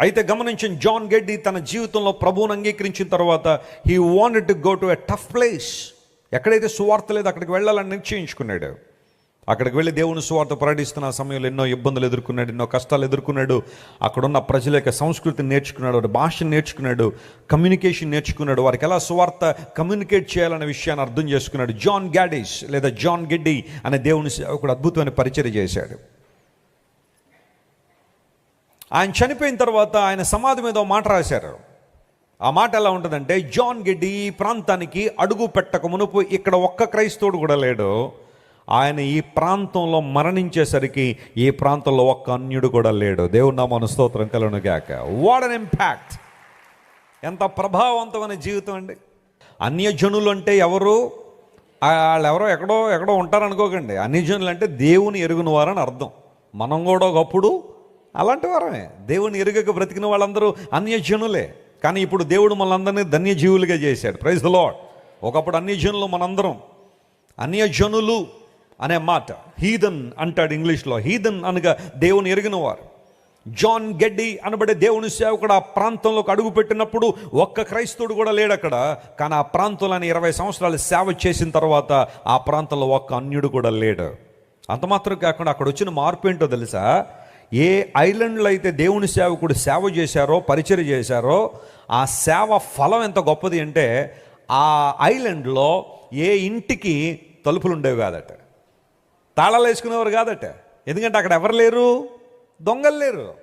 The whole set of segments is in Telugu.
అయితే గమనించిన జాన్ గెడ్డి తన జీవితంలో ప్రభువును అంగీకరించిన తర్వాత he wanted to go to a tough place ఎక్కడైతే సువార్త లేదు అక్కడికి వెళ్ళాలని నిశ్చయించుకున్నాడు. అక్కడికి వెళ్ళి దేవుని సువార్త ప్రకటిస్తున్న సమయంలో ఎన్నో ఇబ్బందులు ఎదుర్కొన్నాడు ఎన్నో కష్టాలు ఎదుర్కొన్నాడు. అక్కడున్న ప్రజల యొక్క సంస్కృతిని నేర్చుకున్నాడు వారి భాషను నేర్చుకున్నాడు కమ్యూనికేషన్ నేర్చుకున్నాడు. వారికి ఎలా సువార్త కమ్యూనికేట్ చేయాలనే విషయాన్ని అర్థం చేసుకున్నాడు జాన్ గ్యాడిస్ లేదా జాన్ గెడ్డి అనే దేవుని సేవకుడు అద్భుతమైన పరిచయం చేశాడు. ఆయన చనిపోయిన తర్వాత ఆయన సమాధి మీద మాట రాశారు. ఆ మాట ఎలా ఉంటుందంటే జాన్ గెడ్డి ఈ ప్రాంతానికి అడుగు పెట్టక మునుపు ఇక్కడ ఒక్క క్రైస్తవుడు కూడా లేడు. ఆయన ఈ ప్రాంతంలో మరణించేసరికి ఈ ప్రాంతంలో ఒక్క అన్యుడు కూడా లేడు. దేవుడు నా స్తోత్రం కలనుగాక వాట్ అన్ ఇంపాక్ట్ ఎంత ప్రభావవంతమైన జీవితం అండి. అన్యజనులు అంటే ఎవరు? వాళ్ళు ఎవరో ఎక్కడో ఎక్కడో ఉంటారనుకోకండి. అన్యజనులు అంటే దేవుని ఎరుగునవారని అర్థం. మనం కూడా ఒకప్పుడు అలాంటి వారమే. దేవుని ఎరుగక బ్రతికిన వాళ్ళందరూ అన్యజనులే. కానీ ఇప్పుడు దేవుడు మనందరినీ ధన్యజీవులుగా చేశాడు. ప్రైజ్ ద లాడ్ ఒకప్పుడు అన్యజనులు మనందరం. అన్యజనులు అనే మాట. హీదన్ అంటాడు ఇంగ్లీష్లో. హీదన్ అనగా దేవుని ఎరిగిన వారు. జాన్ గెడ్డి అనబడే దేవుని సేవకుడు ఆ ప్రాంతంలోకి అడుగు పెట్టినప్పుడు ఒక్క క్రైస్తవుడు కూడా లేడు అక్కడ. కానీ ఆ ప్రాంతంలోని ఇరవై సంవత్సరాలు సేవ చేసిన తర్వాత ఆ ప్రాంతంలో ఒక్క అన్యుడు కూడా లేడు. అంత మాత్రం కాకుండా అక్కడ వచ్చిన మార్పు ఏంటో తెలుసా? ఏ ఐలాండ్లో అయితే దేవుని సేవకుడు సేవ చేశారో పరిచయం చేశారో ఆ సేవ ఫలం ఎంత గొప్పది అంటే ఆ ఐలాండ్లో ఏ ఇంటికి తలుపులు ఉండేవి కాదట. తాళాలు వేసుకునేవారు కాదట. ఎందుకంటే అక్కడ ఎవరు లేరు? దొంగలు లేరు.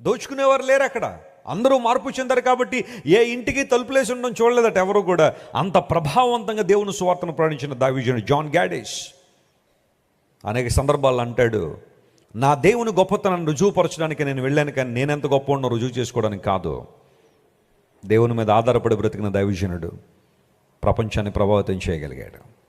దోచుకునేవారు లేరు అక్కడ. అందరూ మార్పు చెందారు కాబట్టి ఏ ఇంటికి తలుపులేసి ఉండడం చూడలేదట ఎవరు కూడా. అంత ప్రభావవంతంగా దేవుని సువార్తను ప్రయాణించిన దావిజను జాన్ గ్యాడేష్ అనేక సందర్భాల్లో అంటాడు నా దేవుని గొప్పతనాన్ని రుజువుపరచడానికి నేను వెళ్ళాను కానీ నేనెంత గొప్ప ఉన్నో రుజువు చేసుకోవడానికి కాదు. దేవుని మీద ఆధారపడి బ్రతికిన దైవజనుడు ప్రపంచాన్ని ప్రభావితం చేయగలిగాడు.